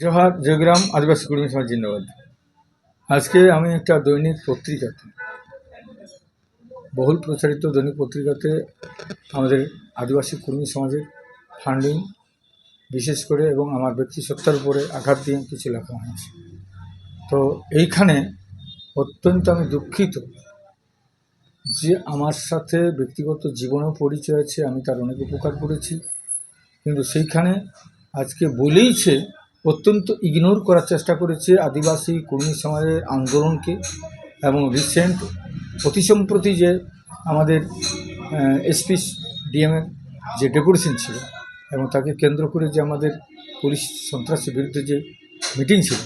জোহার, জয়গ্রাম, আদিবাসী কর্মী সমাজ জিন্দাবাদ। আজকে আমি একটা দৈনিক পত্রিকাতে, বহুল প্রচারিত দৈনিক পত্রিকাতে আমাদের আদিবাসী কর্মী সমাজের ফান্ডিং বিশেষ করে এবং আমার ব্যক্তি সত্তার উপরে আঘাত দিয়ে কিছু লেখা হয়েছে। তো এইখানে অত্যন্ত আমি দুঃখিত যে আমার সাথে ব্যক্তিগত জীবনেও পরিচয় আছে, আমি তার অনেক উপকার করেছি। কিন্তু সেইখানে আজকে বলেইছে অত্যন্ত ইগনোর করার চেষ্টা করেছে আদিবাসী কর্মী সমাজের আন্দোলনকে এবং রিসেন্ট অতি সম্প্রতি যে আমাদের এসপি ডিএমের যে ডেপুটেশন ছিল এবং তাকে কেন্দ্র করে যে আমাদের পুলিশ সন্ত্রাসের বিরুদ্ধে যে মিটিং ছিল,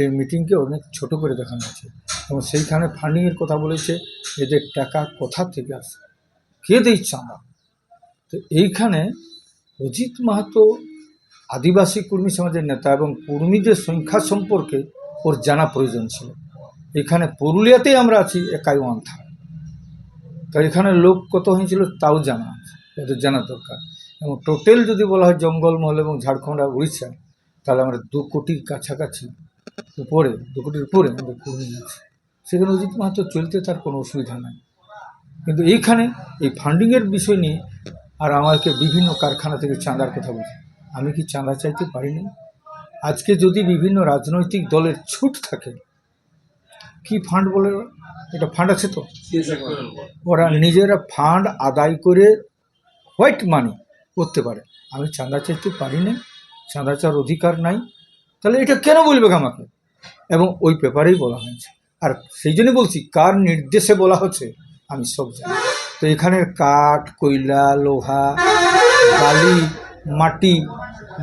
এই মিটিংকে অনেক ছোট করে দেখানো হয়েছে এবং সেইখানে ফান্ডিংয়ের কথা বলেছে এদের টাকা কোথা থেকে আসে, কে দেয় আমরা? তো এইখানে অজিত মাহাতো আদিবাসী কর্মী সমাজের নেতা এবং কর্মীদের সংখ্যা সম্পর্কে ওর জানা প্রয়োজন ছিল। এখানে পুরুলিয়াতেই আমরা আছি, একাই থার্ড তো এখানে লোক কত হয়েছিল তাও জানা আছে জানা দরকার। এবং টোটাল যদি বলা হয় জঙ্গলমহল এবং ঝাড়খণ্ড আর উড়িষ্যা, তাহলে আমরা দু কোটির কাছাকাছি উপরে, দু কোটির উপরে আমাদের কর্মী আছে। সেখানে অজিত মাহাতো চলতে তার কোনো অসুবিধা নাই। কিন্তু এইখানে এই ফান্ডিংয়ের বিষয় নিয়ে আর আমাকে বিভিন্ন কারখানা থেকে চাঁদার কথা বলছে। আমি কি চাঁদা চাইতে পারিনি? আজকে যদি বিভিন্ন রাজনৈতিক দলের ছুট থাকে, কি ফান্ড বলে? এটা ফান্ড আছে তো? ওরা নিজেরা ফান্ড আদায় করে হোয়াইট মানি করতে পারে। আমি চাঁদা চাইতে পারি না চাঁদা চাওয়ার অধিকার নাই। তাহলে এটা কেন বলবে আমাকে? এবং ওই পেপারেই বলা হয়েছে। আর সেই জন্য বলছি, কার নির্দেশে বলা হচ্ছে, আমি সব জানি। তো এখানের কাঠ, কয়লা, লোহা, বালি, মাটি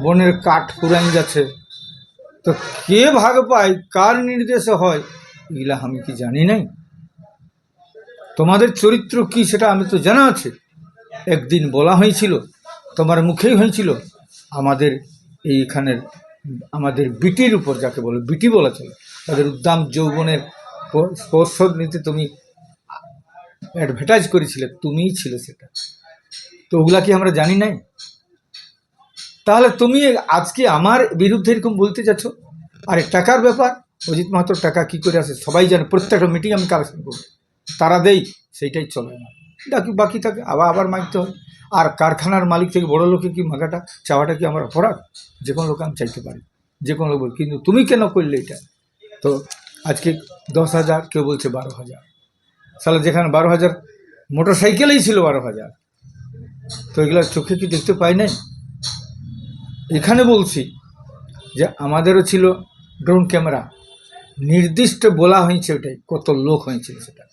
বনের কাঠ পুরান যাচ্ছে। তো কে ভাগ পায়? কার নির্দেশে হয়? এগুলা আমি কি জানি নাই? তোমাদের চরিত্র কি সেটা আমি তো জানা আছে। একদিন বলা হয়েছিল, তোমার মুখেই হয়েছিল, আমাদের এইখানের, আমাদের বিটির উপর যাকে বলে, বিটি বলা চলে। তাদের উদ্দাম যৌবনের স্পর্শ নিতে তুমি অ্যাডভার্টাইজ করেছিলে, তুমিই ছিলে সেটা। তো ওগুলা কি আমরা জানি নাই? তাহলে তুমি আজকে আমার বিরুদ্ধে এরকম বলতে যাচ্ছ? আর, টাকার ব্যাপার। অজিত মাহাতোর টাকা কি করে আসে? সবাই জানে, প্রত্যেকটা মিটিং আমি কালেকশন করব। তারা দেই, সেইটাই চলে। না বাকি বাকি থাকে, আবার আবার মাগতে হয়। আর কারখানার মালিক থেকে বড় লোকে কি মাগাটা চাওয়াটা কি আমার অপরাধ? যে কোনো লোক আমি চাইতে পারি। যে কোনো লোক কিন্তু তুমি কেন করলে এটা? তো আজকে দশ হাজার, কেউ বলছে বারো হাজার। সালে যেখানে বারো হাজার মোটর সাইকেলেই ছিল বারো হাজার। তো এগুলো চোখে কি দেখতে পাই নাই? এখানে বলছি যে আমাদেরও ছিল ড্রোন ক্যামেরা। নির্দিষ্ট বলা হয়েছে ওটাই, কত লোক হয়েছিল সেটা।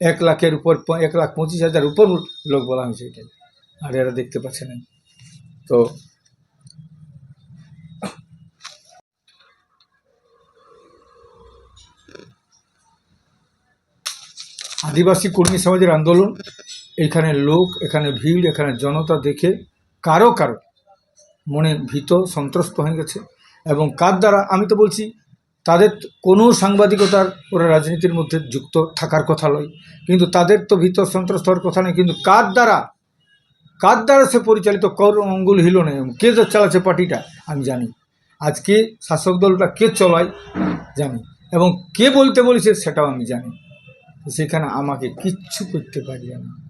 এক লাখের উপর এক লাখ পঁচিশ হাজার উপর লোক বলা হয়েছে এটাই, আর এরা দেখতে পাচ্ছে না। তো আদিবাসী কর্মী সমাজের আন্দোলন, এখানে লোক, এখানে ভিড়, এখানে জনতা দেখে কারও কারও মনে ভীত, সন্ত্রস্ত হয়ে গেছে। এবং কার দ্বারা, আমি তো বলছি, তাদের কোনো সাংবাদিকতার ওরা রাজনীতির মধ্যে যুক্ত থাকার কথা নয়। কিন্তু তাদের তো ভীত, সন্ত্রস্ত হওয়ার কথা নেই কিন্তু কার দ্বারা কার দ্বারা সে পরিচালিত কর অঙ্গুল হিল নেই কে যে চালাচ্ছে পার্টিটা, আমি জানি। আজকে শাসক দলটা কে চলায়, জানি। এবং কে বলতে বলেছে, সেটাও আমি জানি। সেখানে আমাকে কিচ্ছু করতে পারি না।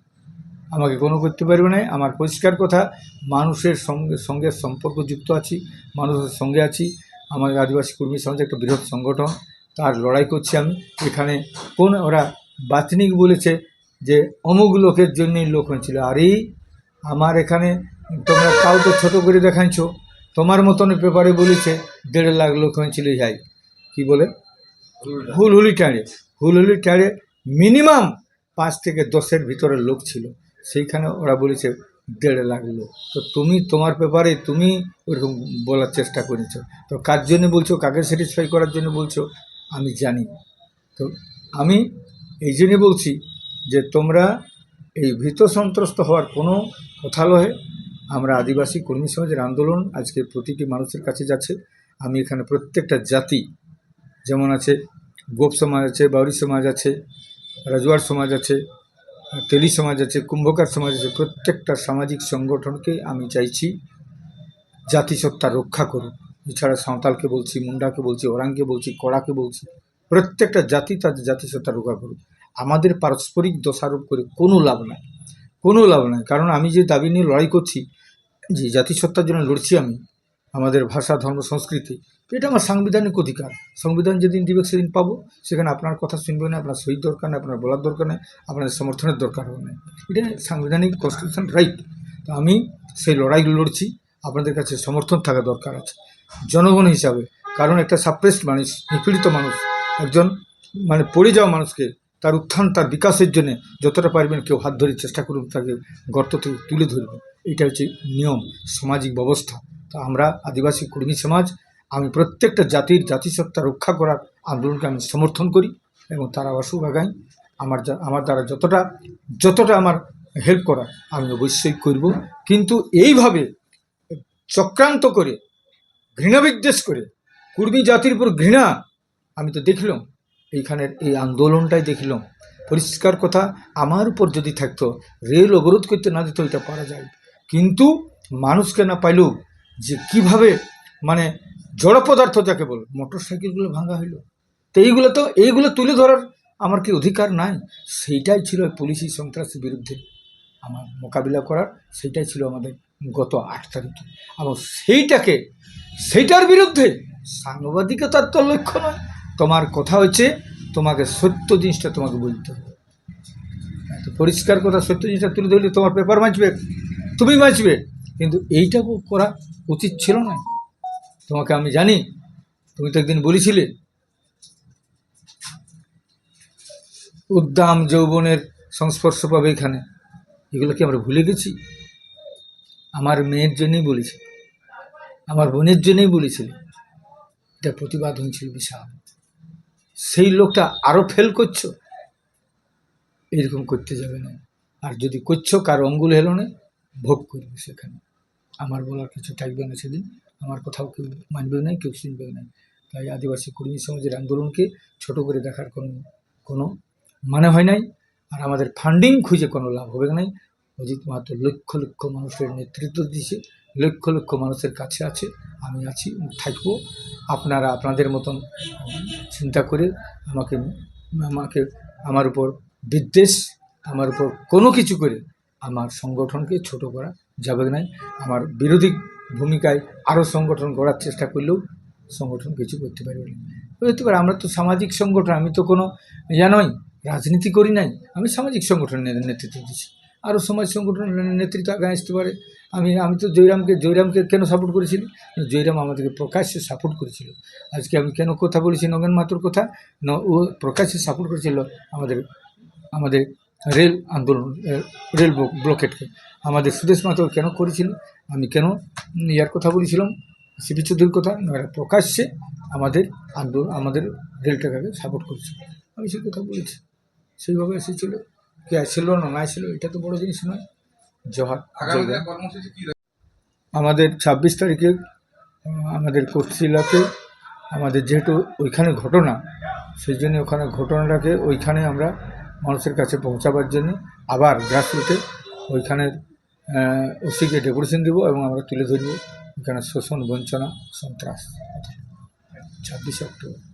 আমাকে কোনো করতে পারবে না। আমার পরিষ্কার কথা, মানুষের সঙ্গে সঙ্গে সম্পর্ক যুক্ত আছি, মানুষের সঙ্গে আছি। আমাদের আদিবাসী কর্মী সমাজ একটা বৃহৎ সংগঠন। তার লড়াই করছি আমি। এখানে কোন ওরা বাতনিক বলেছে যে অমুক লোকের জন্যই লোক হয়েছিল। আরে, আমার এখানে তোমরা তাও তো ছোটো করে দেখাচ্ছ তোমার মতন পেপারে বলেছে দেড় লাখ লোক হয়েছিল যাই কি বলে? হুলহুলি টাঁড়ে হুলহুলি টাঁড়ে মিনিমাম পাঁচ থেকে দশের ভিতরে লোক ছিল। সেইখানে ওরা বলেছে, দেড় লাখ লোক। তো তুমি, তোমার ব্যাপারে তুমি ওরকম বলার চেষ্টা করেছ। তো কার জন্য বলছো? কাকে স্যাটিসফাই করার জন্য বলছো? আমি জানি। তো আমি এই জন্যে বলছি যে, তোমরা এই ভীত সন্ত্রস্ত হওয়ার কোনো কথা লহে। আমরা আদিবাসী কর্মী সমাজের আন্দোলন আজকে প্রতিটি মানুষের কাছে যাচ্ছে। আমি এখানে প্রত্যেকটা জাতি, যেমন আছে গোপ সমাজ আছে, বাউরি সমাজ আছে, রাজওয়ার সমাজ আছে তেলি সমাজ আছে, কুম্ভকার সমাজ আছে, প্রত্যেকটা সামাজিক সংগঠনকে আমি চাইছি জাতিসত্তা রক্ষা করুক। এছাড়া সাঁওতালকে বলছি, মুন্ডাকে বলছি, ওরাংকে বলছি, কড়াকে বলছি, প্রত্যেকটা জাতি তাদের জাতিসত্তা রক্ষা করুক। আমাদের পারস্পরিক দোষারোপ করে কোনো লাভ নাই, কোনো লাভ নাই। কারণ আমি যে দাবি নিয়ে লড়াই করছি, যে জাতিসত্তার জন্য লড়ছি আমি আমাদের ভাষা, ধর্ম, সংস্কৃতি, এটা আমার সাংবিধানিক অধিকার। সংবিধান যেদিন দিবে সেদিন পাবো। সেখানে আপনার কথা শুনবে না, আপনার শহীদ দরকার নেই, আপনার বলার দরকার নেই আপনাদের সমর্থনের দরকার হবে না। এটা সাংবিধানিক কনস্টিটিউশন রাইট তো আমি সেই লড়াই লড়ছি, আপনাদের কাছে সমর্থন থাকা দরকার আছে। জনগণ হিসাবে, কারণ একটা সাপ্রেসড মানুষ, নিপীড়িত মানুষ, একজন মানে পড়ে যাওয়া মানুষকে তার উত্থান, তার বিকাশের জন্য যতটা পারবেন কেউ হাত ধরে চেষ্টা করুন, তাকে গর্ত থেকে তুলে ধরবেন। এটা হচ্ছে নিয়ম, সামাজিক ব্যবস্থা। তো আমরা আদিবাসী কর্মী সমাজ, আমি প্রত্যেকটা জাতির জাতিসত্তা রক্ষা করার আন্দোলনকে আমি সমর্থন করি এবং তারা অসুখ আগাই আমার আমার দ্বারা যতটা যতটা আমার হেল্প করা আমি অবশ্যই করব। কিন্তু এইভাবে চক্রান্ত করে, ঘৃণা বিদ্বেষ করে, কুর্মী জাতির উপর ঘৃণা, আমি তো দেখলাম, এইখানের এই আন্দোলনটাই দেখলাম। পরিষ্কার কথা, আমার উপর যদি থাকতো, রেল অবরোধ করতে না দিত, এটা পারা যায় কিন্তু মানুষকে না পাইলেও যে কীভাবে মানে জড় পদার্থ যাকে বল মোটর সাইকেলগুলো ভাঙা হইল। তো এইগুলো তো, এইগুলো তুলে ধরার আমার কি অধিকার নাই? সেইটাই ছিল পুলিশি সন্ত্রাসের বিরুদ্ধে আমার মোকাবিলা করার, সেইটাই ছিল আমাদের গত আট তারিখে। এবং সেইটাকে, সেইটার বিরুদ্ধে সাংবাদিকতার তো লক্ষ্য নয়। তোমার কথা হচ্ছে, তোমাকে সত্য জিনিসটা তোমাকে বলতে হবে। পরিষ্কার কথা, সত্য জিনিসটা তুলে ধরলে তোমার পেপার বাঁচবে, তুমি বাঁচবে। কিন্তু এইটা করা উচিত ছিল না। তোমাকে আমি জানি, তুমি তো একদিন বলেছিলে। উদ্দাম যৌবনের সংস্পর্শ পাবে এখানে। এগুলো কি আমরা ভুলে গেছি? আমার মেয়ের জন্যই বলেছি। আমার বোনের জন্যই বলেছিল এটা প্রতিবাদ হয়েছিল বিশাল। সেই লোকটা আরও ফেল করছ। এরকম করতে যাবে না। আর যদি করছ, কার অঙ্গুল হেলো না ভোগ করবে সেখানে। আমার বলার কিছু থাকবে না সেদিন। আমার কথাও কেউ মানবে না কেউ শুনবে না তাই আদিবাসী কর্মী সমাজের আন্দোলনকে ছোট করে দেখার কোনো কোনো মানে হয় নাই। আর আমাদের ফান্ডিং খুঁজে কোনো লাভ হবে নাই। অজিত মাহাতো লক্ষ লক্ষ মানুষের নেতৃত্ব দিয়েছে, লক্ষ লক্ষ মানুষের কাছে আছে, আমি আছি, থাকব। আপনারা আপনাদের মতন চিন্তা করে আমাকে আমাকে, আমার উপর বিদ্বেষ, আমার উপর কোনো কিছু করে আমার সংগঠনকে ছোট করা যাবে নাই, আমার বিরোধী ভূমিকায় আরও সংগঠন গড়ার চেষ্টা করলেও সংগঠন কিছু করতে পারবে না। হতে পারে, আমরা তো সামাজিক সংগঠন, আমি তো কোনো ইয়া নই, রাজনীতি করি নাই, আমি সামাজিক সংগঠনের নেতৃত্ব দিচ্ছি। আরও সমাজ সংগঠনের নেতৃত্ব আগে আসতে পারে। আমি আমি তো জয়রামকে জয়রামকে কেন সাপোর্ট করেছিলি? জয়রাম আমাদেরকে প্রকাশ্যে সাপোর্ট করেছিল। আজকে আমি কেন কথা বলেছি নগেন মাতুর কথা? ও প্রকাশ্যে সাপোর্ট করেছিল আমাদের আমাদের রেল আন্দোলন রেল ব্লক- ব্লকেটকে। আমাদের সুদেশ মাতো কেন করেছিল? আমি কেন ইয়ার কথা বলেছিলাম? সিপি চৌধুরীর কথা এরা প্রকাশ্যে আমাদের আন্দোলন আমাদের রেলটাকে সাপোর্ট করেছিল। আমি সেই কথা বলেছি। সেইভাবে এসেছিল। কে আসছিল না না আসছিল এটা তো বড় জিনিস নয়। জহার আমাদের ছাব্বিশ তারিখে আমাদের কোটশিলাতে আমাদের যেহেতু ওইখানে ঘটনা সেই জন্য ওখানে ঘটনাটাকে ওইখানে আমরা মানুষের কাছে পৌঁছাবার জন্য আবার গ্রাসরুটে ওইখানে ওসিকে ডেকোরেশন দেবো এবং আমরা তুলে ধরবো। এখানে শোষণ, বঞ্চনা, সন্ত্রাস। ছাব্বিশে অক্টোবর।